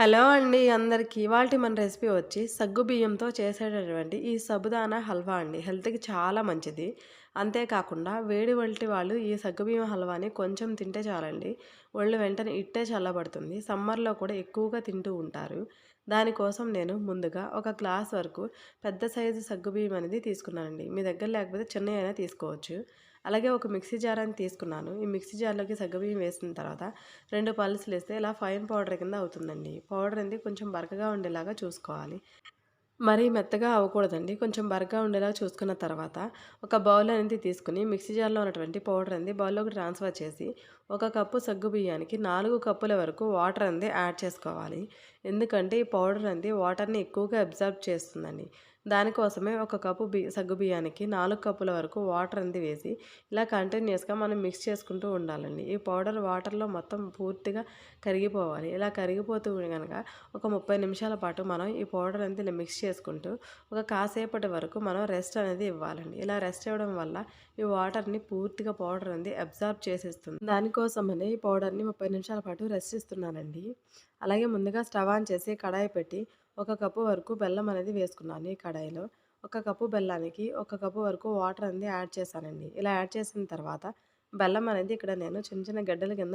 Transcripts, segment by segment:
Hello అండి అందరికీ ఇవాళ మన రెసిపీ వచ్చి సగ్గు బియ్యంతో చేసేటటువంటి ఈ సబుదానా హల్వా అండి. హెల్త్కి చాలా మంచిది. అంతేకాకుండా వేడి వంటి వాళ్ళు ఈ సగ్గుబియ్యం హల్వాని కొంచెం తింటే చాలండి. ఒళ్ళు వెంటనే ఇట్టే చల్లబడుతుంది. సమ్మర్లో కూడా ఎక్కువగా తింటూ ఉంటారు. దానికోసం నేను ముందుగా ఒక గ్లాస్ వరకు పెద్ద సైజు సగ్గుబియ్యం అనేది తీసుకున్నానండి. మీ దగ్గర లేకపోతే చిన్న అయినా తీసుకోవచ్చు. అలాగే ఒక మిక్సీ జార్ అని తీసుకున్నాను. ఈ మిక్సీ జార్లోకి సగ్గుబియ్యం వేసిన తర్వాత రెండు పల్సులు వేస్తే ఇలా ఫైన్ పౌడర్ కింద అవుతుందండి. పౌడర్ అనేది కొంచెం బరకగా ఉండేలాగా చూసుకోవాలి. మరీ మెత్తగా అవ్వకూడదండి. కొంచెం బరగా ఉండేలా చూసుకున్న తర్వాత ఒక బౌల్ అనేది తీసుకుని మిక్సీ జార్లో ఉన్నటువంటి పౌడర్ అనేది బౌల్లోకి ట్రాన్స్ఫర్ చేసి ఒక కప్పు సగ్గు బియ్యానికి నాలుగు కప్పుల వరకు వాటర్ అనేది యాడ్ చేసుకోవాలి. ఎందుకంటే ఈ పౌడర్ అనేది వాటర్ని ఎక్కువగా అబ్జర్బ్ చేస్తుందండి. దానికోసమే ఒక కప్పు బి సగ్గు బియ్యానికి నాలుగు కప్పుల వరకు వాటర్ అంది వేసి ఇలా కంటిన్యూస్గా మనం మిక్స్ చేసుకుంటూ ఉండాలండి. ఈ పౌడర్ వాటర్లో మొత్తం పూర్తిగా కరిగిపోవాలి. ఇలా కరిగిపోతూ కనుక ఒక ముప్పై నిమిషాల పాటు మనం ఈ పౌడర్ అనేది ఇలా మిక్స్ చేసుకుంటూ ఒక కాసేపటి వరకు మనం రెస్ట్ అనేది ఇవ్వాలండి. ఇలా రెస్ట్ ఇవ్వడం వల్ల ఈ వాటర్ని పూర్తిగా పౌడర్ అనేది అబ్జార్బ్ చేసేస్తుంది. దానికోసమనే ఈ పౌడర్ని ముప్పై నిమిషాల పాటు రెస్ట్ ఇస్తున్నానండి. అలాగే ముందుగా స్టవ్ ఆన్ చేసి కడాయి పెట్టి ఒక కప్పు వరకు బెల్లం అనేది వేసుకున్నాను ఈ కడాయిలో. ఒక కప్పు బెల్లానికి ఒక కప్పు వరకు వాటర్ అనేది యాడ్ చేశానండి. ఇలా యాడ్ చేసిన తర్వాత బెల్లం అనేది ఇక్కడ నేను చిన్న చిన్న గడ్డల కింద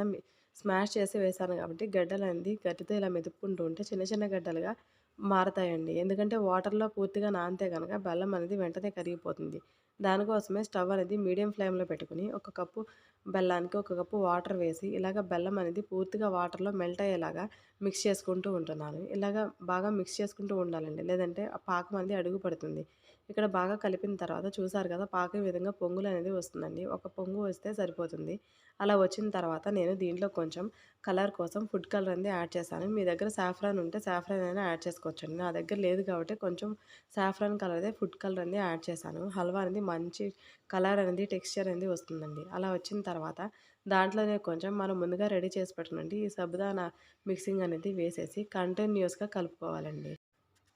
స్మాష్ చేసి వేసాను కాబట్టి గడ్డలు అనేది గట్టితో ఇలా మెదుపుకుంటూ ఉంటే చిన్న చిన్న గడ్డలుగా మారతాయండి. ఎందుకంటే వాటర్లో పూర్తిగా నానితే కనుక బెల్లం అనేది వెంటనే కరిగిపోతుంది. దానికోసమే స్టవ్ అనేది మీడియం ఫ్లేమ్లో పెట్టుకుని ఒక కప్పు బెల్లానికి ఒక కప్పు వాటర్ వేసి ఇలాగ బెల్లం అనేది పూర్తిగా వాటర్లో మెల్ట్ అయ్యేలాగా మిక్స్ చేసుకుంటూ ఉంటున్నాను. ఇలాగ బాగా మిక్స్ చేసుకుంటూ ఉండాలండి. లేదంటే ఆ పాకం అనేది అడుగు పడుతుంది. ఇక్కడ బాగా కలిపిన తర్వాత చూసారు కదా పాకే విధంగా పొంగులు అనేది వస్తుందండి. ఒక పొంగు వస్తే సరిపోతుంది. అలా వచ్చిన తర్వాత నేను దీంట్లో కొంచెం కలర్ కోసం ఫుడ్ కలర్ అనేది యాడ్ చేశాను. మీ దగ్గర సాఫ్రాన్ ఉంటే సాఫ్రాన్ అయినా యాడ్ చేసుకోవచ్చండి. నా దగ్గర లేదు కాబట్టి కొంచెం సాఫ్రాన్ కలర్ ఫుడ్ కలర్ అనేది యాడ్ చేశాను. హల్వా అనేది మంచి కలర్ అనేది టెక్స్చర్ అనేది వస్తుందండి. అలా వచ్చిన తర్వాత దాంట్లోనే కొంచెం మనం ముందుగా రెడీ చేసి పెట్టినండి. ఈ సబ్దానా మిక్సింగ్ అనేది వేసేసి కంటిన్యూస్గా కలుపుకోవాలండి.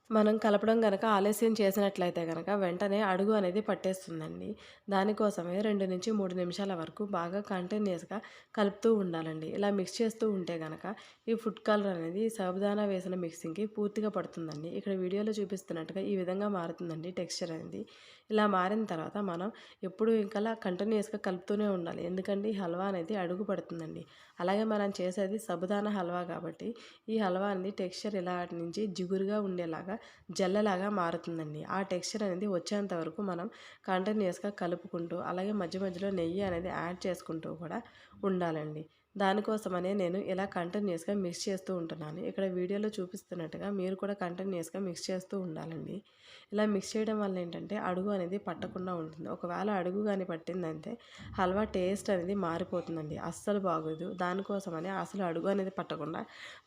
మనం కలపడం కనుక ఆలస్యం చేసినట్లయితే కనుక వెంటనే అడుగు అనేది పట్టేస్తుందండి. దానికోసమే రెండు నుంచి మూడు నిమిషాల వరకు బాగా కంటిన్యూస్గా కలుపుతూ ఉండాలండి. ఇలా మిక్స్ చేస్తూ ఉంటే కనుక ఈ ఫుడ్ కలర్ అనేది సాబుదానా వేసిన మిక్సింగ్కి పూర్తిగా పడుతుందండి. ఇక్కడ వీడియోలో చూపిస్తున్నట్టుగా ఈ విధంగా మారుతుందండి టెక్స్చర్ అనేది. ఇలా మారిన తర్వాత మనం ఎప్పుడు ఇంకా కంటిన్యూస్గా కలుపుతూనే ఉండాలి. ఎందుకంటే ఈ హల్వా అనేది అడుగు పడుతుందండి. అలాగే మనం చేసేది సబుదానా హల్వా కాబట్టి ఈ హల్వా అనేది టెక్స్చర్ ఇలా నుంచి జిగురుగా ఉండేలాగా జల్లలాగా మారుతుందండి. ఆ టెక్స్చర్ అనేది వచ్చేంత వరకు మనం కంటిన్యూస్గా కలుపుకుంటూ అలాగే మధ్య మధ్యలో నెయ్యి అనేది యాడ్ చేసుకుంటూ కూడా ఉండాలండి. దానికోసమనే నేను ఇలా కంటిన్యూస్గా మిక్స్ చేస్తూ ఉంటున్నాను. ఇక్కడ వీడియోలో చూపిస్తున్నట్టుగా మీరు కూడా కంటిన్యూస్గా మిక్స్ చేస్తూ ఉండాలండి. ఇలా మిక్స్ చేయడం వల్ల ఏంటంటే అడుగు అనేది పట్టకుండా ఉంటుంది. ఒకవేళ అడుగు కానీ పట్టిందంటే హల్వా టేస్ట్ అనేది మారిపోతుందండి. అస్సలు బాగోదు. దానికోసమని అసలు అడుగు అనేది పట్టకుండా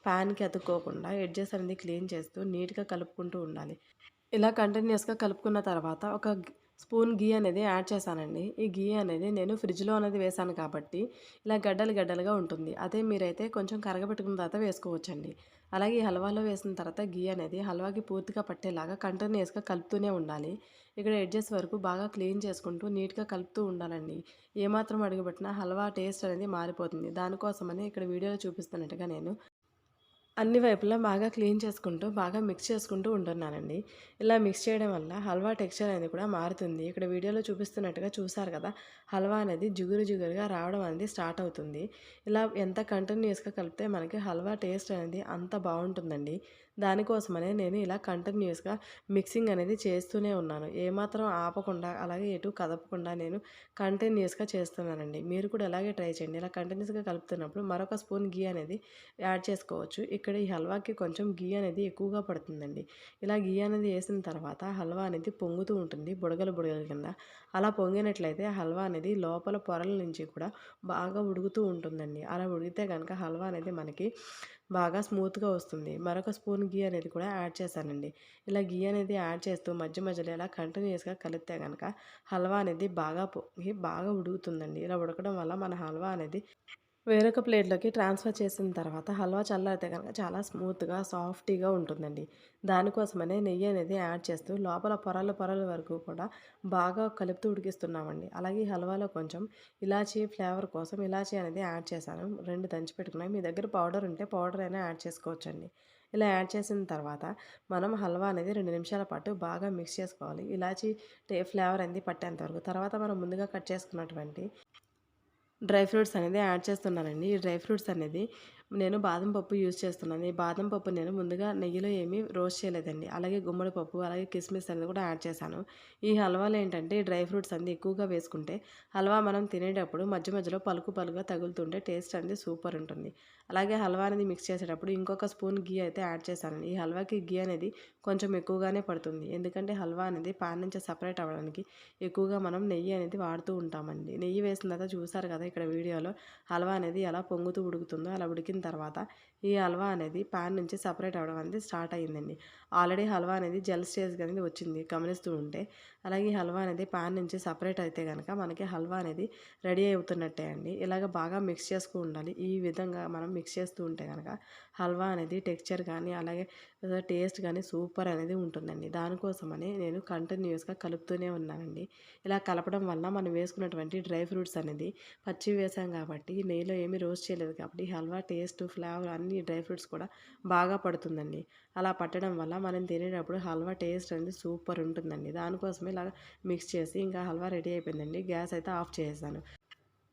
ప్యాన్కి అతుక్కోకుండా ఎడ్జెస్ అనేది క్లీన్ చేస్తూ నీట్గా కలుపుకుంటూ ఉండాలి. ఇలా కంటిన్యూస్గా కలుపుకున్న తర్వాత ఒక స్పూన్ గీ అనేది యాడ్ చేశానండి. ఈ గీ అనేది నేను ఫ్రిడ్జ్లో అనేది వేసాను కాబట్టి ఇలా గడ్డలు గడ్డలుగా ఉంటుంది. అదే మీరైతే కొంచెం కరగబెట్టుకున్న తర్వాత వేసుకోవచ్చండి. అలాగే ఈ హల్వాలో వేసిన తర్వాత గీ అనేది హల్వాకి పూర్తిగా పట్టేలాగా కంటిన్యూస్గా కలుపుతూనే ఉండాలి. ఇక్కడ ఎడ్జెస్ వరకు బాగా క్లీన్ చేసుకుంటూ నీట్గా కలుపుతూ ఉండాలండి. ఏమాత్రం అడుగుపెట్టినా హల్వా టేస్ట్ అనేది మారిపోతుంది. దానికోసమని ఇక్కడ వీడియోలో చూపిస్తున్నట్టుగా నేను అన్ని వైపులా బాగా క్లీన్ చేసుకుంటూ బాగా మిక్స్ చేసుకుంటూ ఉంటున్నానండి. ఇలా మిక్స్ చేయడం వల్ల హల్వా టెక్స్చర్ అనేది కూడా మారుతుంది. ఇక్కడ వీడియోలో చూపిస్తున్నట్టుగా చూసారు కదా హల్వా అనేది జిగురు జిగురుగా రావడం అనేది స్టార్ట్ అవుతుంది. ఇలా ఎంత కంటిన్యూస్గా కలిపితే మనకి హల్వా టేస్ట్ అనేది అంత బాగుంటుందండి. దానికోసమనే నేను ఇలా కంటిన్యూస్గా మిక్సింగ్ అనేది చేస్తూనే ఉన్నాను. ఏమాత్రం ఆపకుండా అలాగే ఎటు కదపకుండా నేను కంటిన్యూస్గా చేస్తున్నానండి. మీరు కూడా అలాగే ట్రై చేయండి. ఇలా కంటిన్యూస్గా కలుపుతున్నప్పుడు మరొక స్పూన్ గీ అనేది యాడ్ చేసుకోవచ్చు. ఇక్కడ ఈ హల్వాకి కొంచెం గీ అనేది ఎక్కువగా పడుతుందండి. ఇలా గీ అనేది వేసిన తర్వాత హల్వా అనేది పొంగుతూ ఉంటుంది బుడగలు బుడగల కింద. అలా పొంగినట్లయితే హల్వా అనేది లోపల పొరల నుంచి కూడా బాగా ఉడుకుతూ ఉంటుందండి. అలా ఉడికితే కనుక హల్వా అనేది మనకి బాగా స్మూత్గా వస్తుంది. మరొక స్పూన్ గీ అనేది కూడా యాడ్ చేశానండి. ఇలా గీ అనేది యాడ్ చేస్తూ మధ్య మధ్యలో ఇలా కంటిన్యూస్గా కలిపితే కనుక హల్వా అనేది బాగా పొంగి బాగా ఉడుకుతుందండి. ఇలా ఉడకడం వల్ల మన హల్వా అనేది వేరొక ప్లేట్లోకి ట్రాన్స్ఫర్ చేసిన తర్వాత హల్వా చల్లారితే కనుక చాలా స్మూత్గా సాఫ్టీగా ఉంటుందండి. దానికోసమనే నెయ్యి అనేది యాడ్ చేస్తూ లోపల పొరల పొరల వరకు కూడా బాగా కలుపుతూ ఉడికిస్తున్నామండి. అలాగే హల్వాలో కొంచెం ఇలాచీ ఫ్లేవర్ కోసం ఇలాచీ అనేది యాడ్ చేశాను. రెండు దంచి పెట్టుకున్నాయి. మీ దగ్గర పౌడర్ ఉంటే పౌడర్ అయినా యాడ్ చేసుకోవచ్చండి. ఇలా యాడ్ చేసిన తర్వాత మనం హల్వా అనేది రెండు నిమిషాల పాటు బాగా మిక్స్ చేసుకోవాలి. ఇలాచీ టే ఫ్లేవర్ అనేది పట్టేంత వరకు. తర్వాత మనం ముందుగా కట్ చేసుకున్నటువంటి డ్రై ఫ్రూట్స్ అనేది యాడ్ చేస్తున్నానండి ఈ డ్రై ఫ్రూట్స్ అనేది నేను బాదం పప్పు యూజ్ చేస్తున్నాను. ఈ బాదం పప్పు నేను ముందుగా నెయ్యిలో ఏమీ రోస్ట్ చేయలేదండి. అలాగే గుమ్మడి పప్పు అలాగే కిస్మిస్ అనేది కూడా యాడ్ చేశాను. ఈ హల్వాలు ఏంటంటే డ్రై ఫ్రూట్స్ అన్ని ఎక్కువగా వేసుకుంటే హల్వా మనం తినేటప్పుడు మధ్య మధ్యలో పలుకు పలుగా తగులుతుంటే టేస్ట్ అనేది సూపర్ ఉంటుంది. అలాగే హల్వా అనేది మిక్స్ చేసేటప్పుడు ఇంకొక స్పూన్ గీ అయితే యాడ్ చేశాను. ఈ హల్వాకి గీ అనేది కొంచెం ఎక్కువగానే పడుతుంది. ఎందుకంటే హల్వా అనేది పాన్ నుంచి సపరేట్ అవ్వడానికి ఎక్కువగా మనం నెయ్యి అనేది వాడుతూ ఉంటామండి. నెయ్యి వేసిన తర్వాత చూసారు కదా ఇక్కడ వీడియోలో హల్వా అనేది ఎలా పొంగుతూ ఉడుకుతుందో అలా ఉడికిన తర్వాత ఈ హల్వా అనేది పాన్ నుంచి సపరేట్ అవ్వడం అనేది స్టార్ట్ అయ్యిందండి. ఆల్రెడీ హల్వా అనేది జెల్ స్టేజ్ అనేది వచ్చింది గమనిస్తూ ఉంటే. అలాగే ఈ హల్వా అనేది పాన్ నుంచి సపరేట్ అయితే కనుక మనకి హల్వా అనేది రెడీ అవుతున్నట్టే అండి. ఇలాగ బాగా మిక్స్ చేసుకు ఉండాలి. ఈ విధంగా మనం మిక్స్ చేస్తూ ఉంటే కనుక హల్వా అనేది టెక్స్చర్ కానీ అలాగే టేస్ట్ కానీ సూపర్ అనేది ఉంటుందండి. దానికోసమని నేను కంటిన్యూస్గా కలుపుతూనే ఉన్నానండి. ఇలా కలపడం వల్ల మనం వేసుకున్నటువంటి డ్రై ఫ్రూట్స్ అనేది పచ్చి వేసాం కాబట్టి నెయ్యిలో ఏమీ రోస్ట్ చేయలేదు కాబట్టి హల్వా టేస్ట్ ఫ్లేవర్ అన్ని డ్రై ఫ్రూట్స్ కూడా బాగా పడుతుందండి. అలా పట్టడం వల్ల మనం తినేటప్పుడు హల్వా టేస్ట్ అనేది సూపర్ ఉంటుందండి. దానికోసమే ఇలా మిక్స్ చేసి ఇంకా హల్వా రెడీ అయిపోయిందండి. గ్యాస్ అయితే ఆఫ్ చేసేసాను.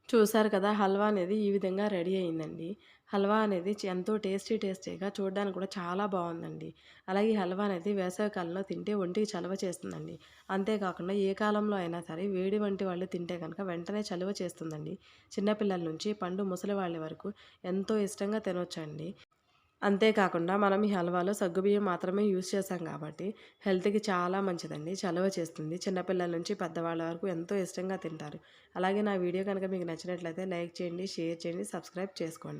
చూసారు కదా హల్వా అనేది ఈ విధంగా రెడీ అయిందండి. హల్వా అనేది ఎంతో టేస్టీ టేస్టీగా చూడడానికి కూడా చాలా బాగుందండి. అలాగే హల్వా అనేది వేసవికాలంలో తింటే ఒంటికి చలవ చేస్తుందండి. అంతేకాకుండా ఏ కాలంలో అయినా సరే వేడి వంటి వాళ్ళు తింటే కనుక వెంటనే చలువ చేస్తుందండి. చిన్నపిల్లల నుంచి పండు ముసలి వాళ్ళ వరకు ఎంతో ఇష్టంగా తినొచ్చండి. అంతేకాకుండా మనం ఈ హల్వాలో సగ్గుబియ్యం మాత్రమే యూస్ చేసాం కాబట్టి హెల్త్కి చాలా మంచిదండి. చలవ చేస్తుంది. చిన్నపిల్లల నుంచి పెద్దవాళ్ళ వరకు ఎంతో ఇష్టంగా తింటారు. అలాగే నా వీడియో కనుక మీకు నచ్చినట్లయితే లైక్ చేయండి షేర్ చేయండి సబ్స్క్రైబ్ చేసుకోండి.